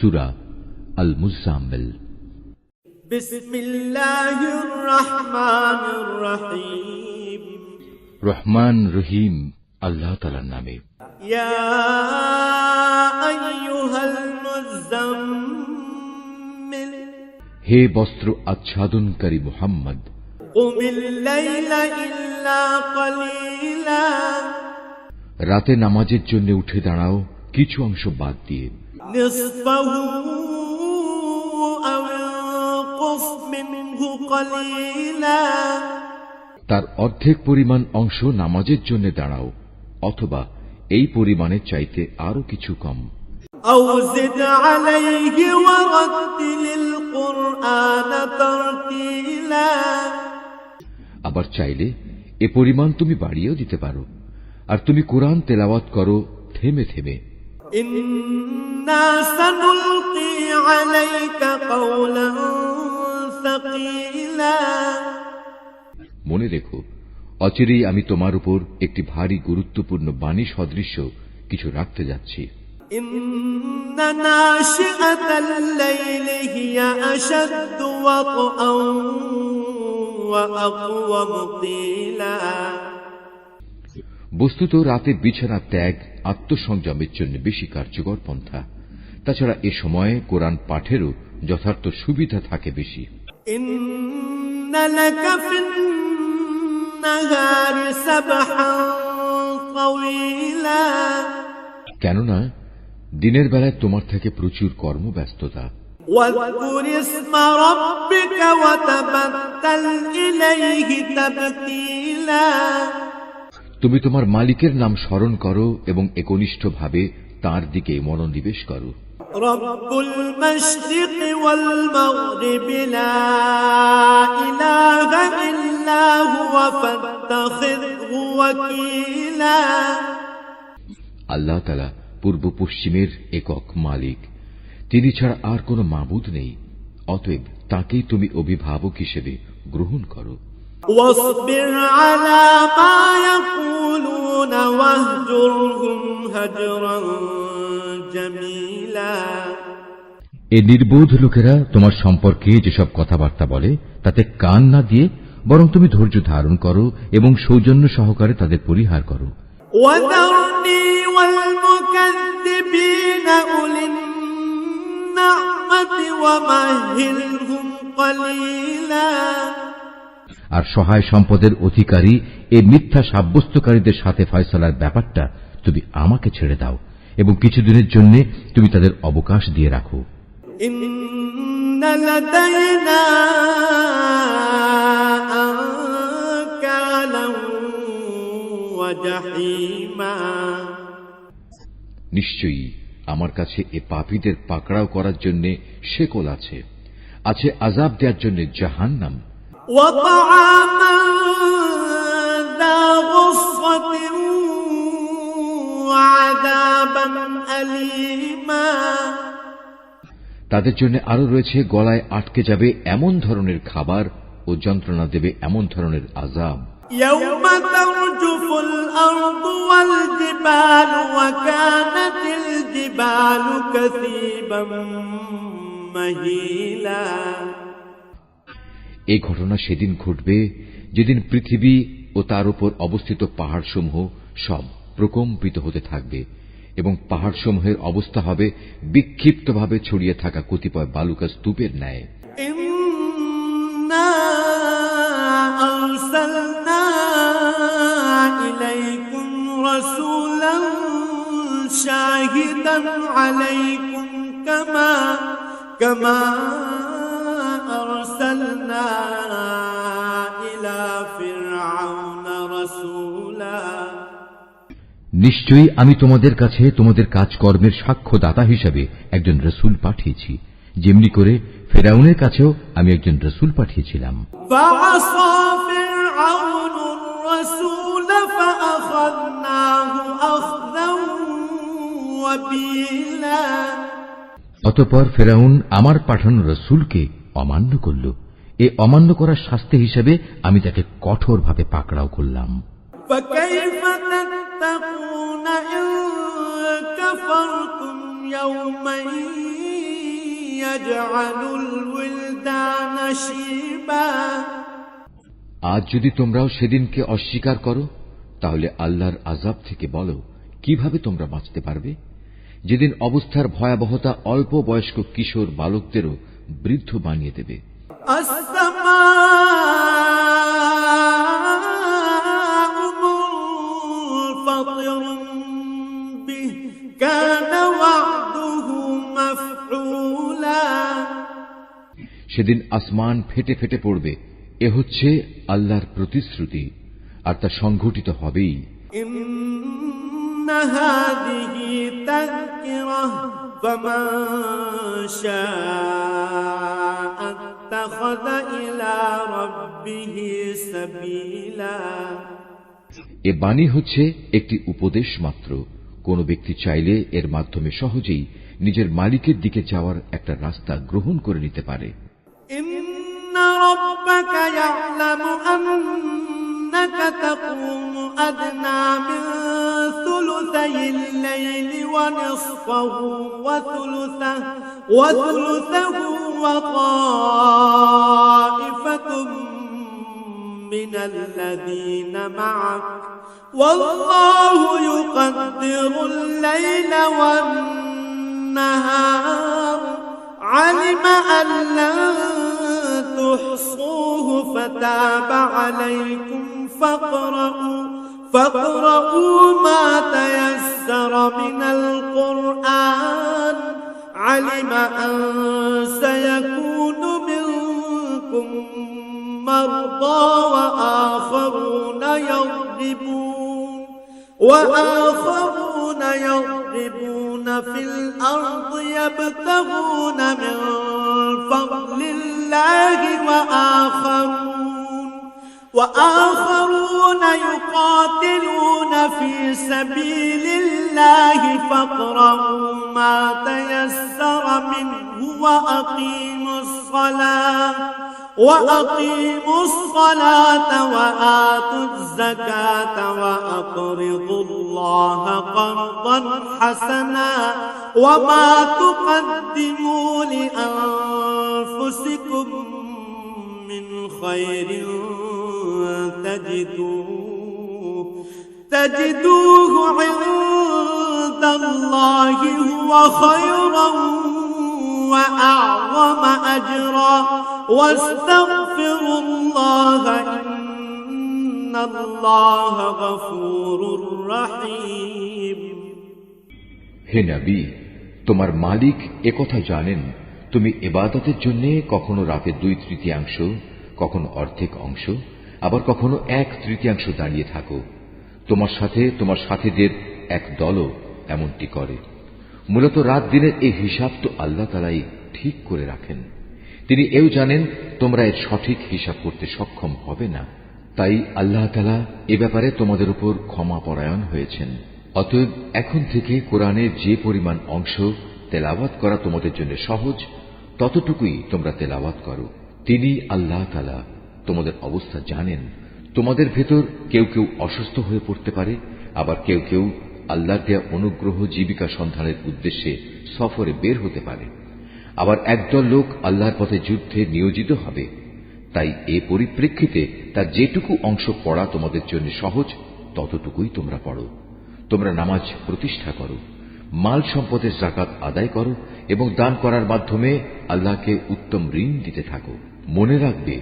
সুরা আল মুজাম্মেল রহমান রহিম আল্লাহ তালার নামে। হে বস্ত্র আচ্ছাদনকারী মোহাম্মদ। রাতে নামাজের জন্য উঠে দাঁড়াও কিছু অংশ বাদ দিয়ে। نصفه أو انقص منه قليلا তার অর্ধেক পরিমাণ অংশ নামাজের জন্য দাঁড়াও অথবা এই পরিমাণের চাইতে আরো কিছু কম أو زد عليه ورتل القرآن ترتيلا আবার চাইলে এ পরিমাণ তুমি বাড়িয়েও দিতে পারো আর তুমি কোরআন তেলাওয়াত করো থেমে থেমে إنا سنلقي عليك قولا ثقيلا মনে রেখো অচিরেই আমি তোমার উপর একটি ভারী গুরুত্বপূর্ণ বাণী সদৃশ্য কিছু রাখতে যাচ্ছি إن বস্তুত রাতের বিছানা ত্যাগ আত্মসংযমের জন্য বেশি কার্যকর পন্থা। তাছাড়া এ সময়ে কোরআন পাঠেরও যথার্থ সুবিধা থাকে বেশি। কেননা দিনের বেলায় তোমার থেকে প্রচুর কর্মব্যস্ততা। তুমি তোমার মালিকের নাম স্মরণ করো এবং একনিষ্ঠভাবে তার দিকে মনোনিবেশ করো رب المشرق والمغرب لا إله إلا هو فاتخذه وكيلا আল্লাহ তালা পূর্ব পশ্চিমের একক মালিক তিনি ছাড়া আর কোনো মাবুদ নেই অতএব তাকেই তুমি অভিভাবক হিসেবে গ্রহণ করো واصبر على ما يقولون واهجرهم هجرا جميلا এ নির্বোধ লোকেরা তোমার সম্পর্কে যেসব কথাবার্তা বলে তাতে কান না দিয়ে বরং তুমি ধৈর্য ধারণ করো এবং সৌজন্য সহকারে তাদের পরিহার করো وذرني والمكذبين আর সহায় সম্পদের অধিকারী এ মিথ্যা সাব্যস্তকারীদের সাথে ফয়সলার ব্যাপারটা তুমি আমাকে ছেড়ে দাও এবং কিছুদিনের জন্য তুমি তাদের অবকাশ দিয়ে রাখো। নিশ্চয়ই আমার কাছে এ পাপীদের পাকড়াও করার জন্য শেকল আছে। আছে আজাব দেওয়ার জন্য জাহান্নাম। وطعاما ذا غصة وعذابا أليما তাদের জন্য আরো রয়েছে গলায় আটকে যাবে এমন ধরনের খাবার ও যন্ত্রণা দেবে এমন ধরনের আজাব يوم ترجف الأرض والجبال وكانت الجبال كثيبا مهيلا এই ঘটনা সেদিন ঘটবে যেদিন পৃথিবী ও তার উপর অবস্থিত পাহাড়সমূহ সব প্রকম্পিত হতে থাকবে এবং পাহাড়সমূহের অবস্থা হবে বিক্ষিপ্তভাবে ছড়িয়ে থাকা কতিপয় বালুকা স্তূপের ন্যায় إنا أرسلنا إليكم رسولا شاهدا عليكم كما كما নিশ্চয়ই আমি তোমাদের কাছে তোমাদের কাজকর্মের সাক্ষ্যদাতা হিসাবে একজন রসুল পাঠিয়েছি। যেমনি করে ফেরাউনের কাছেও আমি একজন রসুল পাঠিয়েছিলাম। অতপর ফেরাউন আমার পাঠানো রসুলকে অমান্য করল। এ অমান্য করার শাস্তি হিসেবে আমি তাকে কঠোরভাবে পাকড়াও করলাম। فكيف تتقون إن كفرتم يوما يجعل الولدان شيبا আজ যদি তোমরাও সেদিনকে অস্বীকার করো তাহলে আল্লাহর আজাব থেকে বলো কিভাবে তোমরা বাঁচতে পারবে যেদিন অবস্থার ভয়াবহতা অল্প বয়স্ক কিশোর বালকদেরও বৃদ্ধ বানিয়ে দেবে السماء সেদিন আসমান ফেটে ফেটে পড়বে। এ হচ্ছে আল্লাহর প্রতিশ্রুতি আর তা সংঘটিত হবেই। এ বাণী হচ্ছে একটি উপদেশ মাত্র। কোনো ব্যক্তি চাইলে এর মাধ্যমে সহজেই নিজের মালিকের দিকে যাওয়ার একটা রাস্তা গ্রহণ করে নিতে পারে। إن ربك يعلم أنك تقوم أدنى من ثلثي الليل ونصفه وثلثه وثلثه وطائفة من الذين معك والله يقدر الليل والنهار علم أن لن تحصوه فتاب عليكم فاقرؤوا فاقرؤوا ما تيسر من القرآن. علم أن سيكون منكم مرضى وآخرون يضربون وآخرون يضربون في الأرض يبتغون من فضل الله وآخرون وآخرون يقاتلون في سبيل الله فاقرؤوا ما تيسر منه وأقيموا الصلاة وأقيموا الصلاة وآتوا الزكاة وأقرضوا الله قرضا حسنا وما تقدموا لأنفسكم من خير تجدوه تجدوه عند الله هو خيرا وأعظم أجرا واستغفروا الله إن الله غفور رحيم হে নবী তোমার মালিক একথা জানেন তুমি এবাদতের জন্য কখনো রাতের দুই তৃতীয়াংশ কখনো অর্ধেক অংশ আবার কখনো এক তৃতীয়াংশ দাঁড়িয়ে থাকো তোমার সাথে তোমার সাথীদের এক দলও এমনটি করে মূলত রাত দিনের এই হিসাব তো আল্লাহ তালাই ঠিক করে রাখেন তিনি এও জানেন, তোমরা এর সঠিক হিসাব করতে সক্ষম হবে না। তাই আল্লাহ তালা এ ব্যাপারে তোমাদের উপর ক্ষমা পরায়ণ হয়েছেন। অতএব এখন থেকে কোরআনের যে পরিমাণ অংশ তেলাওয়াত করা তোমাদের জন্য সহজ, ততটুকুই তোমরা তেলাওয়াত করো। তিনি আল্লাহ তালা তোমাদের অবস্থা জানেন। তোমাদের ভেতর কেউ কেউ অসুস্থ হয়ে পড়তে পারে, আবার কেউ কেউ আল্লাহর দেয়া অনুগ্রহ জীবিকা সন্ধানের উদ্দেশ্যে সফরে বের হতে পারে। আবার একদল লোক আল্লাহর পথে যুদ্ধে নিয়োজিত হবে। তাই এ পরিপ্রেক্ষিতে তার যেটুকু অংশ পড়া তোমাদের জন্য সহজ, ততটুকুই তোমরা পড়ো। তোমরা নামাজ প্রতিষ্ঠা করো, মাল সম্পদের জাকাত আদায় করো এবং দান করার মাধ্যমে আল্লাহকে উত্তম ঋণ দিতে থাকো। মনে রাখবে,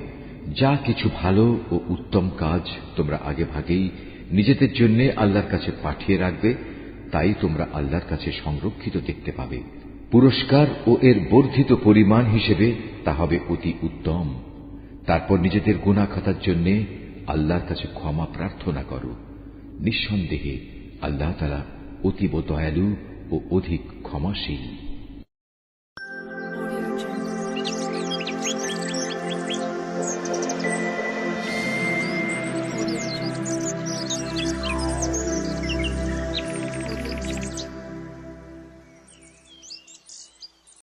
যা কিছু ভালো ও উত্তম কাজ তোমরা আগে ভাগেই নিজেদের জন্য আল্লাহর কাছে পাঠিয়ে রাখবে, তাই তোমরা আল্লাহর কাছে সংরক্ষিত দেখতে পাবে। পুরস্কার ও এর বর্ধিত পরিমাণ হিসেবে তা হবে অতি উত্তম। তারপর নিজেদের গুণাখাতার জন্য আল্লাহর কাছে ক্ষমা প্রার্থনা করো। নিঃসন্দেহে আল্লাহ তালা অতীব দয়ালু ও অধিক ক্ষমাশীল।